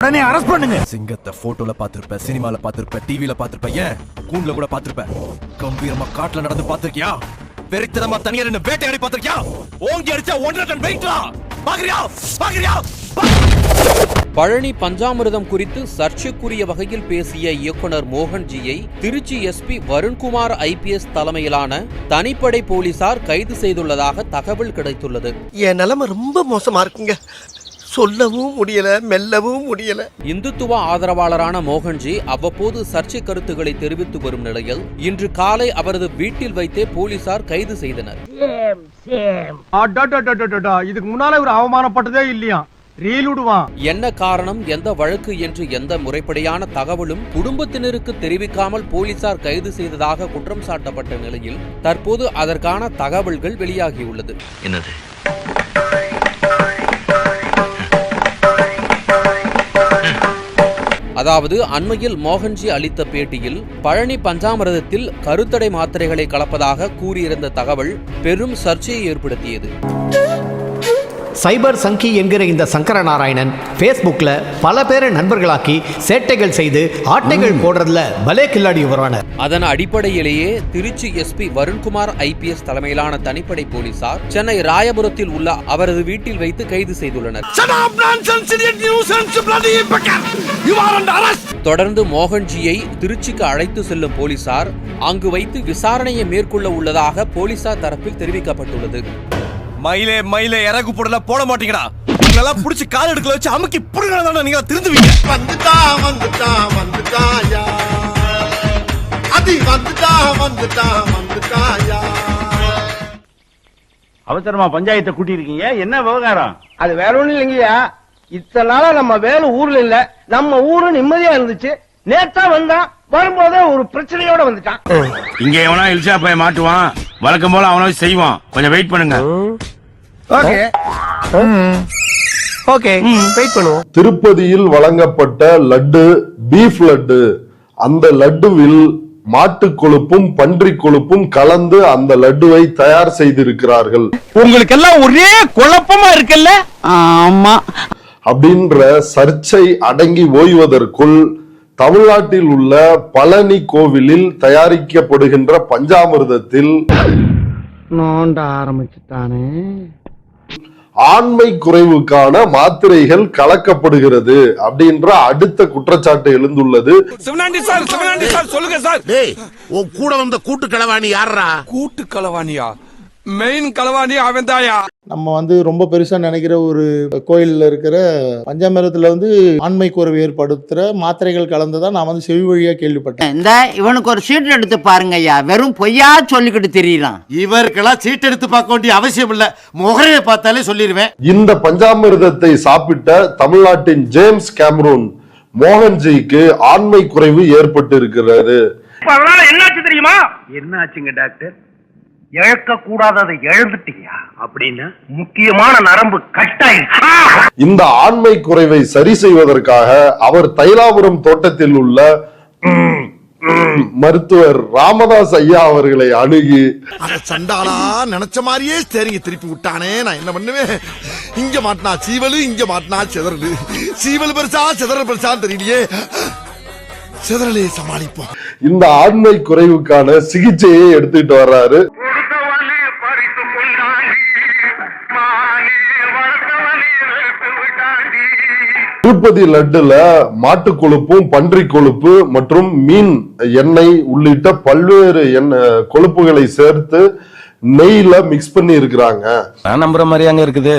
உடனே அரெஸ்ட் பண்ணுங்க. சிங்கத்தை போட்டோல பாத்திருப்ப சினிமால பாத்திருப்ப டிவில பாத்திருப்ப ஏன்? கூண்டுல கூட பாத்திருப்ப கம்பீரமா காட்டுல நடந்து பாத்திருக்கியா வெறித்தனமா தனியா நின்னு வேட்டையாடி பாத்திருக்கியா ஓங்கி அடிச்சா ஒன்றரை டன் வெயிட்ரா பாக்குறியா? பாக்குறியா? பழனி பஞ்சாமிர்தம் குறித்து சர்ச்சைக்குரிய வகையில் பேசிய இயக்குனர் மோகன்ஜியை திருச்சி எஸ்பி வருண்குமார் ஐபிஎஸ் தலைமையிலான தனிப்படை போலீசார் கைது செய்துள்ளதாக தகவல் கிடைத்துள்ளது. என் நிலைமை ரொம்ப மோசமா இருக்குங்க. சொல்லவும் முடியல மெல்லவும் முடியல. இந்துத்துவ ஆதரவாளரான மோகன்ஜி அவ்வப்போது சர்ச்சை கருத்துக்களை தெரிவித்து வரும் நிலையில் இன்று காலை அவரது வீட்டில் வைத்தே போலீசார் கைது செய்தனர். இதுக்கு முன்னால இவர் அவமானப்பட்டதே இல்லையா? என்ன காரணம் எந்த வழக்கு என்று எந்த முறைப்படியான தகவலும் குடும்பத்தினருக்கு தெரிவிக்காமல் போலீசார் கைது செய்ததாக குற்றம் சாட்டப்பட்ட நிலையில் தற்போது அதற்கான தகவல்கள் வெளியாகியுள்ளது. என்னது? அதாவது அண்மையில் மோகன்ஜி அளித்த பேட்டியில் பழனி பஞ்சாமிரதத்தில் கருத்தடை மாத்திரைகளை கலப்பதாக கூறியிருந்த தகவல் பெரும் சர்ச்சையை ஏற்படுத்தியது. சைபர் சங்கி என்கிற இந்த சங்கரநாராயணன் ஃபேஸ்புக்கில் பல பேரை நண்பர்களாக்கி சேட்டைகள் செய்து ஆட்டைகள் போடுறதுல பலே கில்லாடி வருவான அதன் அடிப்படையிலேயே திருச்சி எஸ்பி வருண்குமார் ஐபிஎஸ் தலைமையிலான தனிப்படை போலீசார் சென்னை ராயபுரத்தில் உள்ள அவரது வீட்டில் வைத்து கைது செய்துள்ளனர்! தொடர்ந்து மோகன்ஜியை திருச்சிக்கு அழைத்து செல்லும் போலீசார் அங்கு வைத்து விசாரணையை மேற்கொள்ள உள்ளதாக போலீசார் தரப்பில் தெரிவிக்கப்பட்டுள்ளது. மயிலே மயிலே இறகு போடல போட மாட்டீங்கடா. உங்களெல்லாம் புடிச்சு கால் எடுக்கல வச்சு அமுக்கி புடுங்கடா நீங்க திருந்துவீங்க. வந்துட்டா வந்துட்டா வந்துட்டாயா? அதி வந்துட்டா வந்துட்டா வந்துட்டாயா? அவசரமா பஞ்சாயத்தை கூட்டியிருக்கீங்க. என்ன விவகாரம்? அது வேற ஒண்ணும் இல்லைங்கய்யா. இத்தனை நாளா நம்ம வேலை ஊர்ல இல்ல. நம்ம ஊரு நிம்மதியா இருந்துச்சு. நேத்தா வந்தான் வரும்போதே ஒரு பிரச்சனையோட வந்துட்டான். இங்க எவனா இல்சா போய் மாட்டுவான். வழக்கம் போல அவனோ செய்வான். கொஞ்சம் வெயிட் பண்ணுங்க. ஓகே. ஓகே. வெயிட் பண்ணுவோம். திருப்பதியில் வழங்கப்பட்ட லட்டு பீஃப் லட்டு அந்த லட்டுவில் மாட்டுக் கொழுப்பும் பன்றி கொழுப்பும் கலந்து அந்த லட்டுவை தயார் செய்திருக்கிறார்கள். உங்களுக்கு எல்லாம் ஒரே குழப்பமா இருக்குல்ல? ஆமா. அப்படின்ற சர்ச்சை அடங்கி ஓய்வதற்குள் தமிழ்நாட்டில் உள்ள பழனி கோவிலில் தயாரிக்கப்படுகின்ற பஞ்சாமிர்தத்தில் நோண்ட ஆரம்பிச்சுட்டானே. ஆண்மை குறைவுக்கான மாத்திரைகள் கலக்கப்படுகிறது அப்படின்ற அடுத்த குற்றச்சாட்டு எழுந்துள்ளது. சிவனாண்டி சார் சிவனாண்டி சார் சொல்லுங்க சார். கூட வந்த கூட்டு களவாணி யாரா கூட்டு களவாணியா மெயின் களவாணி அவன் தாயா நம்ம வந்து ரொம்ப பெருசா நினைக்கிற ஒரு கோயில்ல இருக்கிற பஞ்சாமிரத்துல வந்து ஆண்மை குறைவு ஏற்படுத்துற மாத்திரைகள் கலந்ததா நான் வந்து செவி வழியா கேள்விப்பட்டேன். இந்த இவனுக்கு ஒரு சீட் எடுத்து பாருங்க ஐயா. வெறும் பொய்யா சொல்லிக்கிட்டு தெரியலாம் இவருக்கெல்லாம் சீட் எடுத்து பார்க்க வேண்டிய அவசியம் இல்ல. முகரையை பார்த்தாலே சொல்லிடுவேன் இந்த பஞ்சாமிர்தத்தை சாப்பிட்ட தமிழ்நாட்டின் ஜேம்ஸ் கேமரூன் மோகன்ஜிக்கு ஆண்மை குறைவு ஏற்பட்டு இருக்கிறது அதனால என்னாச்சு தெரியுமா? என்னாச்சுங்க டாக்டர்? இழக்க கூடாததை இழந்துட்டீங்க அப்படின்னு? முக்கியமான நரம்பு கட்டாயிடுச்சு. இந்த ஆண்மை குறைவை சரி செய்வதற்காக அவர் தைலாபுரம் தோட்டத்தில் உள்ள மருத்துவர் ராமதாஸ் ஐயா அவர்களை அணுகி அட சண்டாளா நினைச்ச மாதிரியே சரிங்க திருப்பி விட்டானே நான் என்ன பண்ணுவேன்? இங்க மாட்டினா சீவலு இங்க மாட்டினா சிதறலு. சீவல் பெருசா சிதறல் பெருசான்னு தெரியலையே. சிதறலே சமாளிப்போம். இந்த ஆண்மை குறைவுக்கான சிகிச்சையை எடுத்துட்டு வர்றாரு. திருப்பதி லட்டுல மாட்டு கொழுப்பும் பன்றி கொழுப்பு மற்றும் மீன் எண்ணெய் உள்ளிட்ட பல்வேறு எண்ணெய் கொழுப்புகளை சேர்த்து நெய்ல மிக்ஸ் பண்ணி இருக்கிறாங்க. நான் நம்புற மாதிரி அங்க இருக்குது.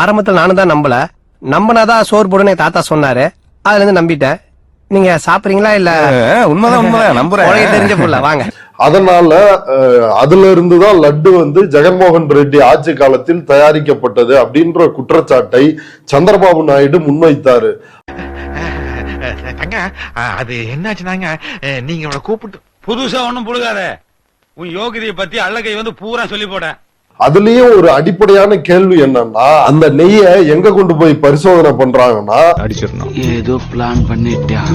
ஆரம்பத்துல நானும் தான் நம்பல. நம்பினாதான் சோறு போடுன்னு என் தாத்தா சொன்னாரு. அதுல இருந்து நம்பிட்டேன். நீங்க சாப்பிடுறீங்களா இல்ல? உண்மைதான் உண்மைதான். நம்புறேன். தெரிஞ்ச புள்ள. வாங்க. அதனால அதுல இருந்துதான் லட்டு வந்து ஜெகன்மோகன் ரெட்டி ஆட்சி காலத்தில் தயாரிக்கப்பட்டது அப்படின்ற குற்றச்சாட்டை சந்திரபாபு நாயுடு முன்வைத்தாரு. அது என்னாச்சுனாங்க நீங்க அவளை கூப்பிட்டு புதுசா ஒண்ணும் புடுகாத உன் யோகிதையை பத்தி அல்லகை வந்து பூரா சொல்லி போட அதுலயும் ஒரு அடிப்படையான கேள்வி என்னன்னா அந்த நெய்யை எங்க கொண்டு போய் பரிசோதனை பண்றாங்கன்னா ஏதோ பிளான் பண்ணிட்டான்.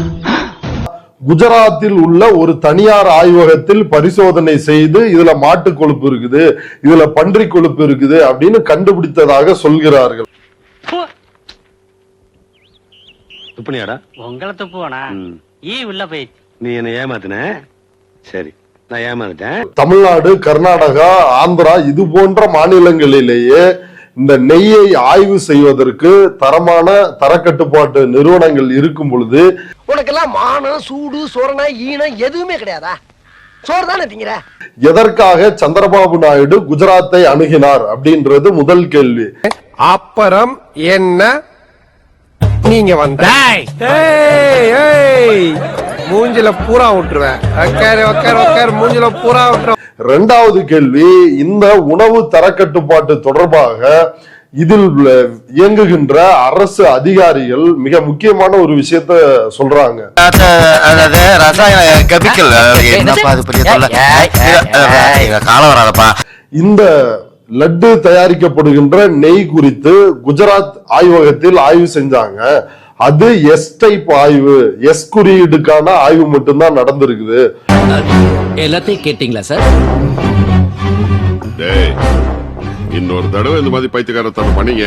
குஜராத்தில் உள்ள ஒரு தனியார் ஆய்வகத்தில் பரிசோதனை செய்து இதுல மாட்டு கொழுப்பு இருக்குது இதுல பன்றி கொழுப்பு இருக்குது அப்படின்னு கண்டுபிடித்ததாக சொல்கிறார்கள். துப்புனியாடா? உங்களை துப்புவனா? ஈ உள்ள போயிடுச்சு. நீ என்ன ஏமாத்தின? சரி. நான் ஏமாந்துட்டேன். தமிழ்நாடு கர்நாடகா ஆந்திரா இது போன்ற மாநிலங்களிலேயே இந்த நெய்யை ஆய்வு செய்வதற்கு தரமான தரக்கட்டுப்பாட்டு நிறுவனங்கள் இருக்கும் பொழுது உனக்கெல்லாம் மானம் சூடு சொரணை ஈனம் எதுவுமே கிடையாதா? சோறு தானே திங்கிற? எதற்காக சந்திரபாபு நாயுடு குஜராத்தை அணுகினார் அப்படின்றது முதல் கேள்வி. அப்புறம் என்ன? நீங்க வந்த மூஞ்சில பூரா விட்டுருவேன் உக்காரு உக்காரு உக்காரு மூஞ்சில பூரா விட்டுருவேன் இரண்டாவது கேள்வி இந்த உணவு தரக்கட்டுப்பாட்டு தொடர்பாக இதில் இயங்குகின்ற அரசு அதிகாரிகள் மிக முக்கியமான ஒரு விஷயத்த சொல்றாங்க. ரசாயன கெமிக்கல் காலம் வராதப்பா. இந்த லட்டு தயாரிக்கப்படுகின்ற நெய் குறித்து குஜராத் ஆய்வகத்தில் ஆய்வு செஞ்சாங்க. அது எஸ் டைப் ஆய்வு. எஸ் குறியீடுக்கான ஆய்வு மட்டும்தான் நடந்திருக்குது. எல்லாத்தையும் கேட்டீங்களா சார் இன்னொரு தடவை இந்த மாதிரி பைத்தியக்காரத்தனம் பண்ணீங்க.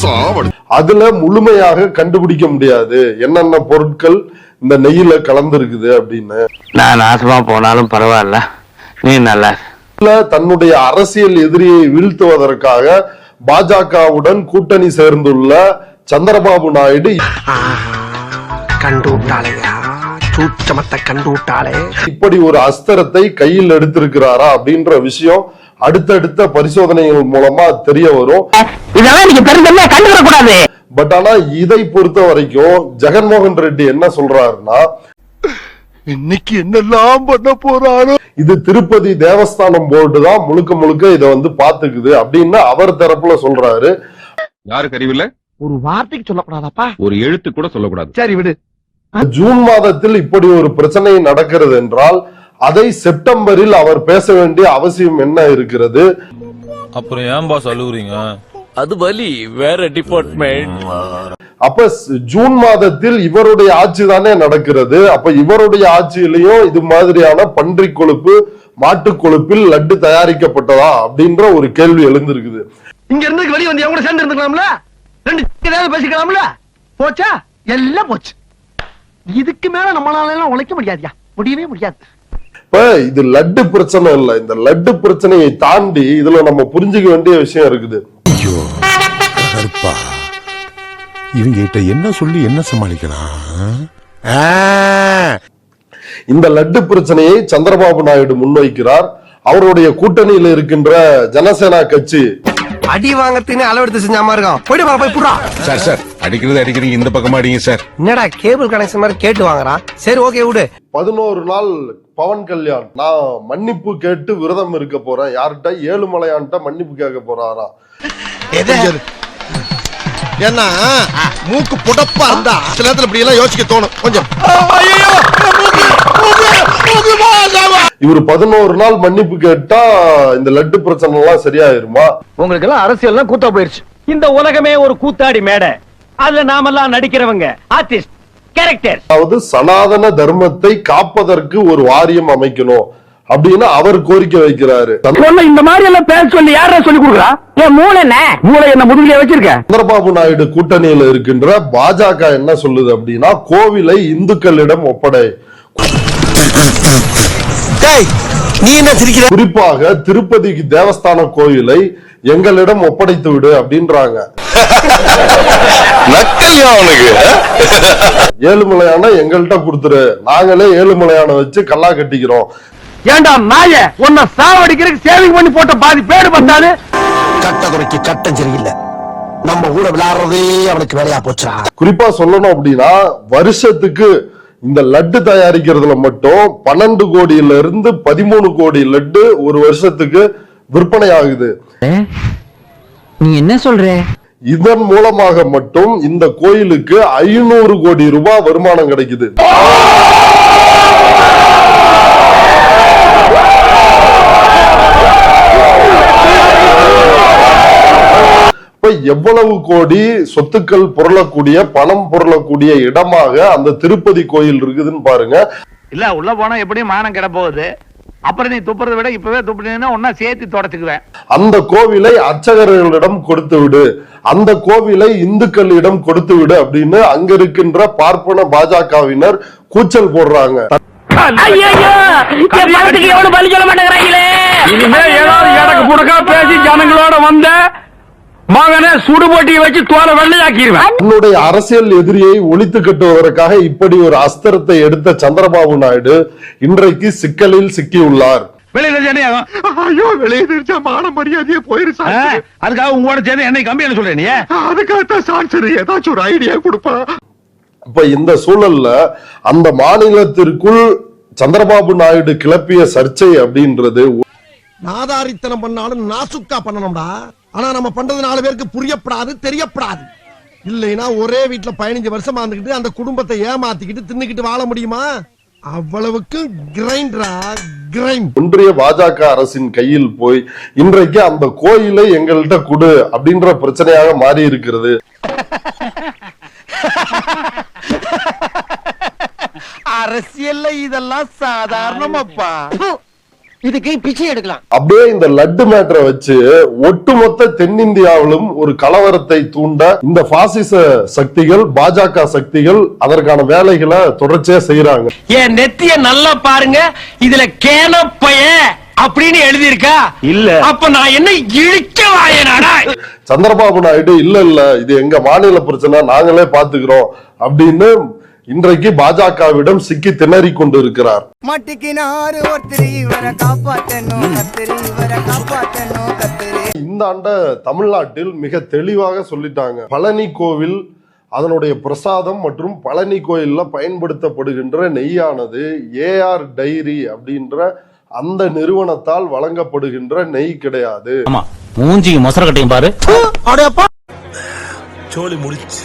சாவடி. அதுல முழுமையாக கண்டுபிடிக்க முடியாது. என்னென்ன பொருட்கள் இந்த நெய்யில கலந்திருக்குது அப்படின்னு. நான் நாசமா போனாலும் பரவாயில்ல. நீ நல்லா இல்ல தன்னுடைய அரசியல் எதிரியை வீழ்த்துவதற்காக பாஜகவுடன் கூட்டணி சேர்ந்துள்ள சந்திரபாபு நாயுடு. கண்டு விட்டாளையா சூச்சமத்தை கண்டு விட்டாளே இப்படி ஒரு அஸ்திரத்தை கையில் எடுத்திருக்கிறாரா அப்படின்ற விஷயம் அடுத்தடுத்த பரிசோதனைகள் மூலமா தெரிய வரும். இதெல்லாம் பட் ஆனா இதை பொறுத்த வரைக்கும் ஜெகன்மோகன் ரெட்டி என்ன சொல்றாருன்னா இன்னைக்கு என்னெல்லாம் பண்ண போறாரோ? இது திருப்பதி தேவஸ்தானம் போர்டு தான் முழுக்க முழுக்க இதை வந்து பாத்துக்குது அப்படின்னு அவர் தரப்புல சொல்றாரு. யாருக்கு அறிவில்ல? ஒரு வார்த்தைக்கு சொல்லக்கூடாதாப்பா? ஒரு எழுத்து கூட சொல்லக்கூடாது. சரி விடு. ஜூன் மாதத்தில் இப்படி ஒரு பிரச்சனை நடக்கிறது என்றால் அதை செப்டம்பரில் அவர் பேச வேண்டிய அவசியம் என்ன இருக்கிறது? அப்புறம் ஏன் பாஸ் அழுகுறீங்க? அது வலி வேற டிபார்ட்மெண்ட் அப்ப ஜூன் மாதத்தில் இவருடைய ஆட்சி தானே நடக்கிறது. அப்ப இவருடைய ஆட்சியிலையும் இது மாதிரியான பன்றி கொழுப்பு மாட்டு கொழுப்பில் லட்டு தயாரிக்கப்பட்டதா அப்படின்ற ஒரு கேள்வி எழுந்திருக்குது. இங்க இருந்து வெளிய வந்து கூட சேர்ந்து இருந்துக்கலாம்ல? ரெண்டு ஏதாவது பேசிக்கலாம்ல? போச்சா? எல்லாம் போச்சு. இதுக்கு மேல நம்மளால எல்லாம் உழைக்க முடியாதுயா? முடியவே முடியாது. இப்ப இது லட்டு பிரச்சனை இல்ல. இந்த லட்டு பிரச்சனையை தாண்டி இதுல நம்ம புரிஞ்சுக்க வேண்டிய விஷயம் இருக்குது. கருப்பா. இவங்க கிட்ட என்ன சொல்லி என்ன சமாளிக்கலாம் இந்த லட்டு பிரச்சனையை சந்திரபாபு நாயுடு முன்வைக்கிறார். அவருடைய கூட்டணியில் இருக்கின்ற ஜனசேனா கட்சி. அடி வாங்கறதுன்னு அளவெடுத்து செஞ்ச மாதிரி இருக்கான். போயிட்டு வா போய் புடுறா. சார் சார் அடிக்கிறது அடிக்கிறீங்க இந்த பக்கமா அடிங்க சார். என்னடா கேபிள் கனெக்ஷன் மாதிரி கேட்டு வாங்குறான் சரி ஓகே விடு. பதினோரு நாள் பவன் கல்யாண். நான் மன்னிப்பு கேட்டு விரதம் இருக்க போறேன். யார்கிட்ட? ஏழுமலையான்ட்ட மன்னிப்பு கேட்க போறாராம் ஏன்னா மூக்கு புடப்பா இருந்தா சில நேரத்துல இப்படி எல்லாம் யோசிக்க தோணும். கொஞ்சம். இவர் பதினோரு நாள் மன்னிப்பு கேட்டா இந்த லட்டு பிரச்சனை எல்லாம் சரியாயிருமா? உங்களுக்கு எல்லாம் அரசியல் கூத்தா போயிருச்சு. இந்த உலகமே ஒரு கூத்தாடி மேடை. அதுல நாமெல்லாம் நடிக்கிறவங்க ஆர்டிஸ்ட் கேரக்டர் அதாவது சனாதன தர்மத்தை காப்பதற்கு ஒரு வாரியம் அமைக்கணும் அப்படின்னு அவர் கோரிக்கை வைக்கிறாரு. இந்த மாதிரி எல்லாம் பேச சொல்லி யாரா சொல்லி கொடுக்குறா? என் மூளை என்ன? மூளை என்ன முதுகிலே வச்சிருக்க? சந்திரபாபு நாயுடு கூட்டணியில் இருக்கின்ற பாஜக என்ன சொல்லுது அப்படின்னா கோவிலை இந்துக்களிடம் ஒப்படை. குறிப்பாக திருப்பதி தேவஸ்தான கோயிலை எங்களிடம் ஒப்படைத்து விடு அப்படின்றாங்க. ஏழுமலையான எங்கள்கிட்ட கொடுத்துரு. நாங்களே ஏழுமலையான வச்சு கல்லா கட்டிக்கிறோம். ஏண்டா நாய உன்னை சாவடிக்கிறதுக்கு சேவிங் பண்ணி போட்ட பாதி பேடு பத்தாது கட்ட குறைக்கு கட்டம் சரியில்லை நம்ம கூட விளையாடுறதே அவனுக்கு வேலையா போச்சா குறிப்பா சொல்லணும் அப்படின்னா வருஷத்துக்கு இந்த லட்டு தயாரிக்கிறதுல மட்டும் பன்னெண்டு கோடியில இருந்து பதிமூணு கோடி லட்டு ஒரு வருஷத்துக்கு விற்பனை ஆகுது. நீ என்ன சொல்ற? இதன் மூலமாக மட்டும் இந்த கோயிலுக்கு ஐநூறு கோடி ரூபாய் வருமானம் கிடைக்குது. இப்ப எவ்வளவு கோடி சொத்துக்கள் புரளக்கூடிய பணம் புரளக்கூடிய இடமாக அந்த திருப்பதி கோயில் இருக்குதுன்னு பாருங்க. இல்ல உள்ள போனா எப்படியும் மானம் கிட போகுது. அப்புறம் நீ துப்புறதை விட இப்பவே துப்புனீங்கன்னா ஒன்னா சேர்த்து தொடச்சுக்குவேன். அந்த கோவிலை அர்ச்சகர்களிடம் கொடுத்து விடு. அந்த கோவிலை இந்துக்களிடம் கொடுத்து விடு அப்படின்னு அங்க இருக்கின்ற பார்ப்பன பாஜகவினர் கூச்சல் போடுறாங்க. எனக்கு புடக்கா பேசி ஜனங்களோட வந்த மகனை சுடுபொட்டியை வச்சு தோலை வெள்ளையாக்கிடுவேன். தன்னுடைய அரசியல் எதிரியை ஒழித்து கட்டுவதற்காக இப்படி ஒரு அஸ்திரத்தை எடுத்த சந்திரபாபு நாயுடு இன்றைக்கு சிக்கலில் சிக்கியுள்ளார். வெளியில ஜனியாகும் ஐயோ வெளியே தெரிஞ்சா மான மரியாதையே போயிருச்சு. அதுக்காக உங்களோட சேர்ந்து என்னை கம்பி என்ன சொல்றேன் நீ? அதுக்காகத்தான் சான்சர் ஏதாச்சும் ஒரு ஐடியா கொடுப்பா. இப்ப இந்த சூழல்ல அந்த மாநிலத்திற்குள் சந்திரபாபு நாயுடு கிளப்பிய சர்ச்சை அப்படின்றது நாதாரித்தனம் பண்ணாலும் நாசுக்கா பண்ணணும்டா. ஆனா நம்ம பண்றது நாலு பேருக்கு புரியப்படாது தெரியப்படாது. இல்லைன்னா ஒரே வீட்டுல பதினஞ்சு வருஷமா இருந்துகிட்டு அந்த குடும்பத்தை ஏமாத்திக்கிட்டு தின்னுக்கிட்டு வாழ முடியுமா? அவ்வளவுக்கு கிரைண்டரா கிரைண்ட். ஒன்றிய பாஜக அரசின் கையில் போய் இன்றைக்கு அந்த கோயிலை எங்கள்கிட்ட கொடு அப்படின்ற பிரச்சனையாக மாறி இருக்கிறது அரசியல்ல இதெல்லாம் சாதாரணமாப்பா. இதுக்கு பிச்சை எடுக்கலாம். அப்படியே இந்த லட்டு மேட்டரை வச்சு ஒட்டுமொத்த தென்னிந்தியாவிலும் ஒரு கலவரத்தை தூண்ட இந்த பாசிச சக்திகள் பாஜக சக்திகள் அதற்கான வேலைகளை தொடர்ச்சியா செய்யறாங்க என் நெத்திய நல்லா பாருங்க. இதுல கேனப்பைய அப்படின்னு எழுதியிருக்கா? இல்ல. அப்ப நான் என்ன இழிக்க வாயனாடா? சந்திரபாபு நாயுடு இல்ல இல்ல இது எங்க மாநில பிரச்சனை நாங்களே பாத்துக்கிறோம் அப்படின்னு இன்றைக்கு பாஜகவிடம் சிக்கி திணறி கொண்டு இருக்கிறார் இந்த ஆண்ட தமிழ்நாட்டில் மிக தெளிவாக சொல்லிட்டாங்க. பழனி கோவில் அதனுடைய பிரசாதம் மற்றும் பழனி கோயில்ல பயன்படுத்தப்படுகின்ற நெய்யானது ஏஆர் டைரி அப்படின்ற அந்த நிறுவனத்தால் வழங்கப்படுகின்ற நெய் கிடையாது. மூஞ்சி மொசர கட்டையும் பாரு. முடிச்சு.